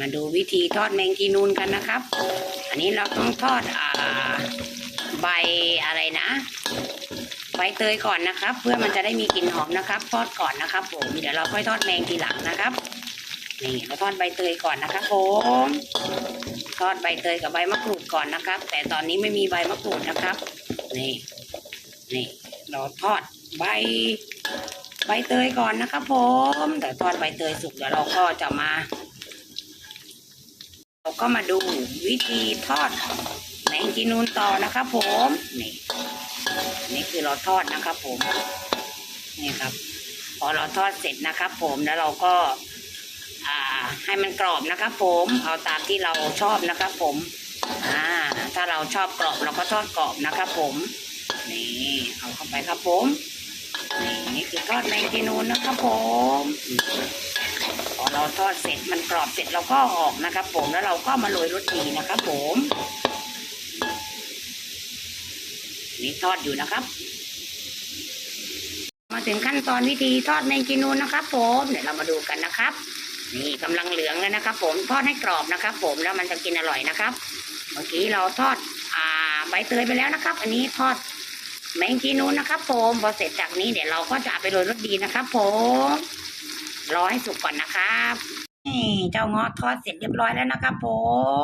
มาดูวิธีทอดแมงจีนูนกันนะครับ อันนี้เราต้องทอดอ่าใบอะไรนะใบเตยก่อนนะครับ เพื่อมันจะได้มีกลิ่นหอมนะครับทอดก่อนนะครับ ผมเดี๋ยวเราค่อยทอดแมงทีหลังนะครับนี่เราทอดใบเตยก่อนนะครับผมทอดใบเตยกับใบมะกรูดก่อนนะครับ แต่ตอนนี้ไม่มีใบมะกรูดนะครับนี่นี่เราทอดใบใบเตยก่อนนะครับผมแต่ทอดใบเตยสุกเดี๋ยวเราก็จะมา ก็มาดูวิธีทอดแมงจีนูนต่อนะครับผมนี่นี่คือเราทอดนะครับผมนี่ครับ พอเราทอดเสร็จนะครับ ผมแล้วเราก็อ่าให้มันกรอบนะครับ ผมเอาตามที่เราชอบนะครับ ผมอ่าถ้าเราชอบกรอบเราก็ทอดกรอบนะครับ ผมนี่เอาเข้าไปครับผมนี่นี่คือทอดแมงจีนูนนะครับ ผม ทอดเสร็จมันกรอบเสร็จเราก็ออกนะครับผมแล้วเราก็มาโรยรสดีนะครับผมนี่ทอดอยู่นะครับ มาถึงขั้นตอนวิธีทอดแมงจีนูนนะครับ ผมเดี๋ยวเรามาดูกันนะครับ นี่กำลังเหลืองเลยนะครับ ผมทอดให้กรอบนะครับ ผมแล้วมันจะกินอร่อยนะครับเมื่อกี้เราทอดอ่าใบเตยไปแล้วนะครับ อันนี้ทอดแมงจีนูนนะครับ ผมพอเสร็จจากนี้เดี๋ยวเราก็จะเอาไปโรยรสดีนะครับ ผม รอให้สุกก่อนนะครับนี่เจ้าเงาะทอดเสร็จเรียบร้อยแล้วนะครับผ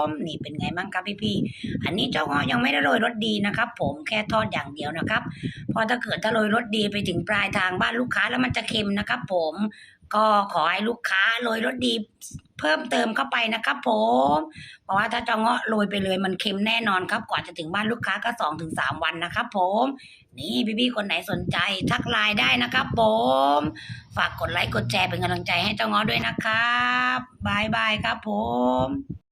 ม นี่เป็นไงบ้างครับพี่ๆอันนี้เจ้าเงาะยังไม่ได้โรยรสดีนะครับ ผมแค่ทอดอย่างเดียวนะครับ พอถ้าเกิดถ้าโรยรสดีไปถึงปลายทางบ้านลูกค้าแล้วมันจะเค็มนะครับ ผม ก็ขอให้ลูกค้าโรยรสดีเพิ่มเติมเข้าไปนะครับผมเพราะว่าถ้าเจ้าเงาะโรยไปเลยมันเค็มแน่นอนครับกว่าจะถึงบ้านลูกค้าก็สองถึงสามวันนะครับผมนี่พี่ๆคนไหนสนใจทักไลน์ได้นะครับผมฝากกดไลค์กดแชร์เป็นกำลังใจให้เจ้าเงาะด้วยนะครับบายบายครับผม